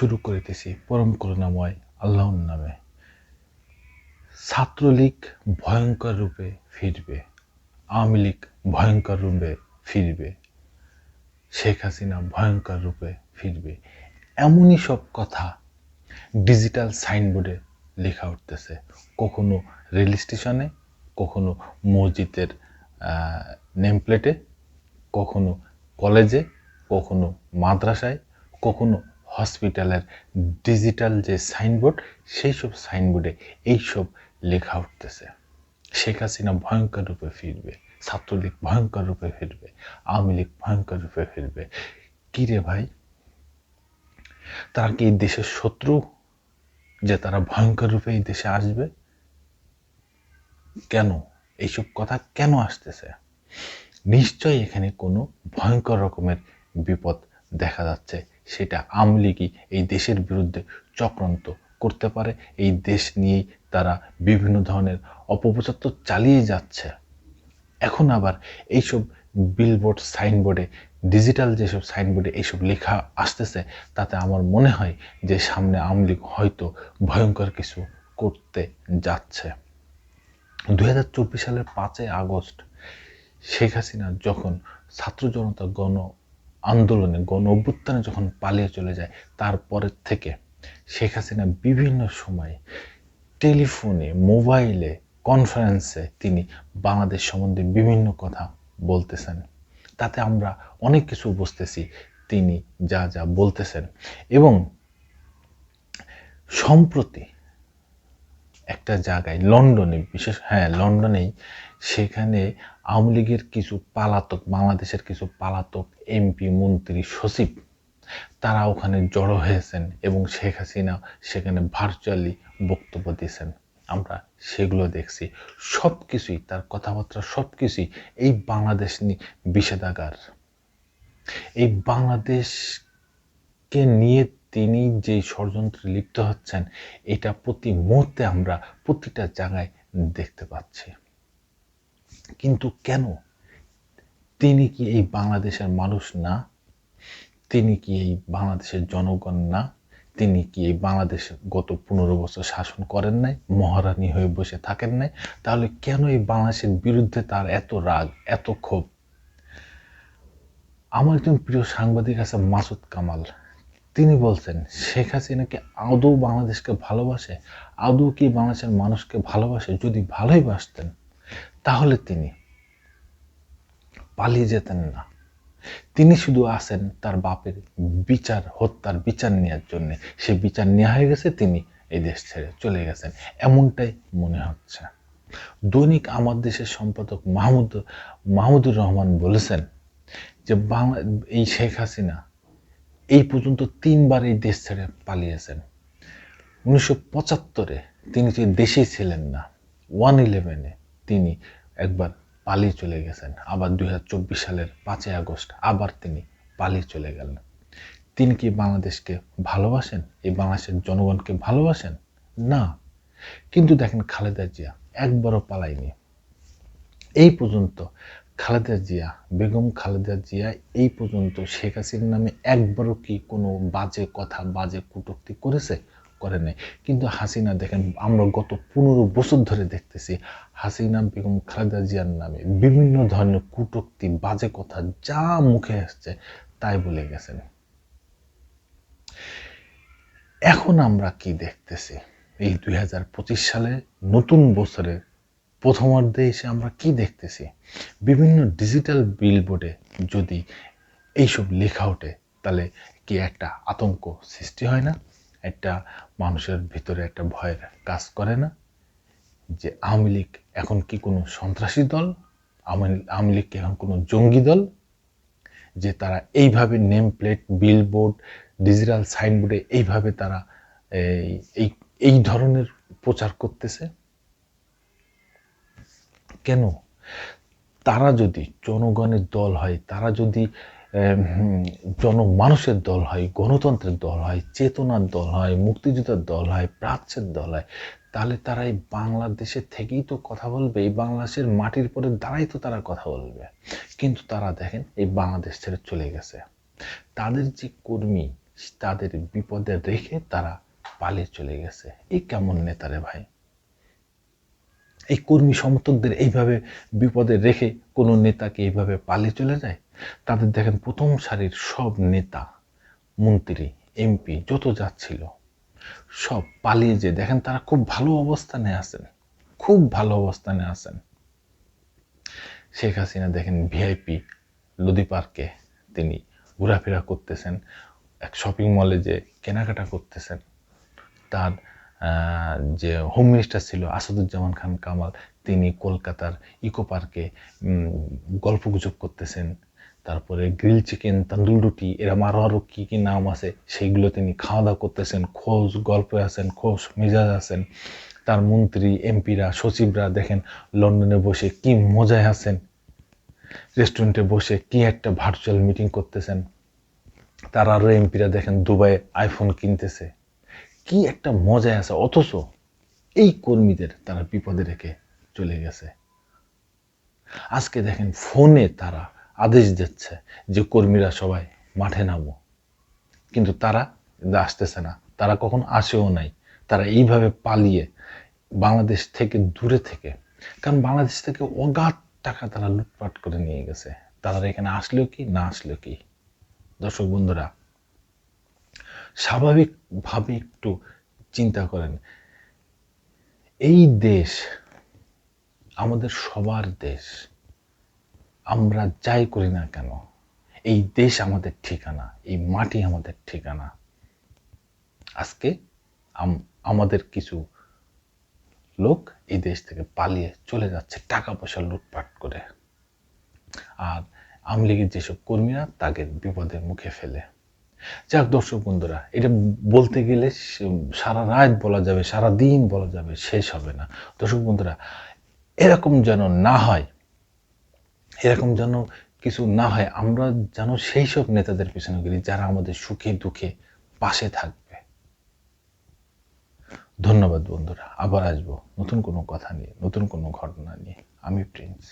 শুরু করিতেছি। পরম করুণাময় আল্লাহর নামে। ছাত্রলীগ ভয়ঙ্কর রূপে ফিরবে। আওয়ামী লীগ ভয়ঙ্কর রূপে ফিরবে। শেখ হাসিনা ভয়ঙ্কর রূপে ফিরবে। এমনই সব কথা ডিজিটাল সাইনবোর্ডে লেখা উঠতেছে। কখনো রেল স্টেশনে, কখনো মসজিদের নেম প্লেটে কখনো কলেজে, কখনো মাদ্রাসায়, কখনো হসপিটালের ডিজিটাল যে সাইনবোর্ড সেই সব সাইনবোর্ডে এইসব লেখা উঠতেছে। শেখ হাসিনা ভয়ঙ্কর রূপে ফিরবে, ছাত্রলীগ ভয়ঙ্কর রূপে ফিরবে, আওয়ামী লীগ ভয়ঙ্কর রূপে ফিরবে। কী রে ভাই? তারা কি এই দেশের শত্রু যে তারা ভয়ঙ্কর রূপে এই দেশে আসবে? কেন? এইসব কথা কেন আসতেছে? নিশ্চয়ই এখানে কোনো ভয়ঙ্কর রকমের বিপদ দেখা যাচ্ছে। সেটা আওয়ামী লীগই এই দেশের বিরুদ্ধে চক্রান্ত করতে পারে। এই দেশ নিয়েই তারা বিভিন্ন ধরনের অপপ্রচার তো চালিয়ে যাচ্ছে। এখন আবার এইসব বিলবোর্ড সাইনবোর্ডে ডিজিটাল যেসব সাইনবোর্ডে এইসব লেখা আসতেছে, তাতে আমার মনে হয় যে সামনে আওয়ামী লীগ হয়তো ভয়ঙ্কর কিছু করতে যাচ্ছে। দু হাজার চব্বিশ সালের পাঁচই আগস্ট শেখ হাসিনা যখন ছাত্র জনতা গণ আন্দোলনে, গণ অভ্যুত্থানে যখন পালিয়ে চলে যায়, তারপরের থেকে শেখ হাসিনা বিভিন্ন সময়ে টেলিফোনে, মোবাইলে, কনফারেন্সে তিনি বাংলাদেশ সম্বন্ধে বিভিন্ন কথা বলতেছেন। তাতে আমরা অনেক কিছু বুঝতেছি, তিনি যা যা বলতেছেন। এবং সম্প্রতি একটা জায়গায়, লন্ডনে, বিশেষ হ্যাঁ লন্ডনেই সেখানে আওয়ামী লীগের কিছু পালাতক, বাংলাদেশের কিছু পালাতক এমপি, মন্ত্রী, সচিব, তারা ওখানে জড়ো হয়েছেন এবং শেখ হাসিনা সেখানে ভার্চুয়ালি বক্তব্য দিয়েছেন। আমরা সেগুলো দেখছি। সব কিছুই তার কথাবার্তা সব কিছুই এই বাংলাদেশ নিয়ে বিষেধাগার এই বাংলাদেশকে নিয়ে তিনি যে ষড়যন্ত্রে লিপ্ত হচ্ছেন, এটা প্রতি মুহূর্তে আমরা প্রতিটা জায়গায় দেখতে পাচ্ছি। কিন্তু কেন? তিনি কি এই বাংলাদেশের মানুষ না? তিনি কি এই বাংলাদেশের জনগণ না? তিনি কি এই বাংলাদেশ গত পনেরো বছর শাসন করেন নাই, মহারানী হয়ে বসে থাকেন নাই? তাহলে কেন এই বাংলাদেশের বিরুদ্ধে তার এত রাগ, এত ক্ষোভ? আমার একজন প্রিয় সাংবাদিক আছে মাসুদ কামাল। তিনি বলছেন, শেখ হাসিনাকে আদৌ বাংলাদেশকে ভালোবাসে? আদৌ কি বাংলাদেশের মানুষকে ভালোবাসে? যদি ভালোই বাসতেন, তাহলে তিনি পালিয়ে যেতেন না। তিনি শুধু আসেন তার বাপের বিচার, হত্যার বিচার নেওয়ার জন্যে। সে বিচার নেওয়া হয়ে গেছে, তিনি এই দেশ ছেড়ে চলে গেছেন। এমনটাই মনে হচ্ছে। দৈনিক আমার দেশের সম্পাদক মাহমুদ, মাহমুদুর রহমান বলেছেন যে, বাংলা, এই শেখ হাসিনা এই পর্যন্ত তিনবার এই দেশ ছেড়ে পালিয়েছেন। উনিশশো পঁচাত্তরে তিনি যে দেশেই ছিলেন না, ওয়ান ইলেভেনে তিনি একবার পালিয়ে চলে গেছেন। আবার দুই হাজার চব্বিশ সালের পাঁচই আগস্ট আবার তিনি পালিয়ে চলে গেলেন। তিনি কি বাংলাদেশকে ভালোবাসেন? এই বাংলাদেশের জনগণকে ভালোবাসেন? না। কিন্তু দেখেন খালেদা জিয়া একবারও পালায়নি। এই পর্যন্ত খালেদা জিয়া, বেগম খালেদা জিয়া, এই পর্যন্ত শেখ হাসিনার নামে একবারও কি কোনো বাজে কথা, বাজে কটূক্তি করেছে? করে নেই। কিন্তু হাসিনা দেখেন, আমরা গত পনেরো বছর ধরে দেখতেছি, হাসিনা, বেগম খালেদা জিয়ার নামে বিভিন্ন ধরনের কটূক্তি বাজে কথা যা মুখে আসছে, তাই বলে গেছেন। এখন আমরা কি দেখতেছি? এই দুই হাজার পঁচিশ সালে নতুন বছরের প্রথমার্ধে এসে আমরা কি দেখতেছি? বিভিন্ন ডিজিটাল বিলবোর্ডে যদি এইসব লেখা ওঠে, তাহলে কি একটা আতঙ্ক সৃষ্টি হয় না? একটা মানুষের ভিতরে একটা ভয়ের কাজ করে না? যে আওয়ামী লীগ এখন কি কোনো সন্ত্রাসী দল? আওয়ামী লীগ এখন কোনো জঙ্গি দল? যে তারা এইভাবে নেম প্লেট বিলবোর্ড ডিজিটাল সাইনবোর্ডে এইভাবে তারা এই এই ধরনের প্রচার করতেছে? কেন? তারা যদি জনগণের দল হয়, তারা যদি জনমানুষের দল হয়, গণতন্ত্রের দল হয়, চেতনার দল হয়, মুক্তিযুদ্ধের দল হয়, প্রাচ্যের দল হয়, তাহলে তারা এই বাংলাদেশের থেকেই তো কথা বলবে, এই বাংলাদেশের মাটির পরে দাঁড়াই তো তারা কথা বলবে। কিন্তু তারা দেখেন, এই বাংলাদেশ ছেড়ে চলে গেছে। তাদের যে কর্মী, তাদের বিপদে রেখে তারা পালিয়ে চলে গেছে। এই কেমন নেতারে ভাই? এই কর্মী সমর্থকদের এইভাবে বিপদে রেখে কোনো নেতাকে এইভাবে পালিয়ে চলে যায়? তাদের দেখেন প্রথম সারির সব নেতা, মন্ত্রী, এমপি, যত যাচ্ছিল সব পালিয়ে যে দেখেন তারা খুব ভালো অবস্থানে আছেন, খুব ভালো অবস্থানে আছেন। শেখ হাসিনা দেখেন ভিআইপি লদি পার্কে তিনি ঘোরাফেরা করতেছেন, এক শপিং মলে যে কেনাকাটা করতেছেন। তার যে হোম মিনিস্টার ছিল আসাদুজ্জামান খান কামাল, তিনি কলকাতার ইকো পার্কে গল্পগুজব করতেছেন। তারপরে গ্রিল চিকেন, তান্দুল রুটি, এরম আরও আরও কী কী নাম আছে, সেইগুলো তিনি খাওয়া দাওয়া করতেছেন। খোঁজ, গল্পে আছেন, খোঁজ, মেজাজ আছেন। তার মন্ত্রী, এমপিরা, সচিবরা দেখেন লন্ডনে বসে কি মজায় আছেন। রেস্টুরেন্টে বসে কি একটা ভার্চুয়াল মিটিং করতেছেন। তার আরও এমপিরা দেখেন দুবাইয়ে আইফোন কিনতেছে। কি একটা মজায় আছে, অথচ এই কর্মীদের তারা বিপদে রেখে চলে গেছে। আজকে দেখেন ফোনে তারা আদেশ দিচ্ছে যে কর্মীরা সবাই মাঠে নামো। কিন্তু তারা আসতেছে না। তারা কখন আসেও নাই। তারা এইভাবে পালিয়ে বাংলাদেশ থেকে দূরে থেকে, কারণ বাংলাদেশ থেকে অগাধ টাকা তারা লুটপাট করে নিয়ে গেছে। তারা এখানে আসলেও কি, না আসলেও কি? দর্শক বন্ধুরা স্বাভাবিকভাবে একটু চিন্তা করেন। এই দেশ আমাদের সবার দেশ। আমরা যাই করি না কেন? এই দেশ আমাদের ঠিকানা, এই মাটি আমাদের ঠিকানা। আজকে আম- আমাদের কিছু লোক এই দেশ থেকে পালিয়ে চলে যাচ্ছে টাকা পয়সা লুটপাট করে। আর আওয়ামী লীগের যেসব কর্মীরা তাদের বিপদের মুখে ফেলে। যাক, দর্শক বন্ধুরা, এটা বলতে গেলে সারা রাত বলা যাবে, সারা দিন বলা যাবে, শেষ হবে না। দর্শক বন্ধুরা, এরকম যেন না হয়, এরকম যেন কিছু না হয়, আমরা যেন সেই সব নেতাদের পিছনে গেলি, যারা আমাদের সুখে দুঃখে পাশে থাকবে। ধন্যবাদ বন্ধুরা, আবার আসব নতুন কোনো কথা নিয়ে, নতুন কোনো ঘটনা নিয়ে। আমি প্রিন্স।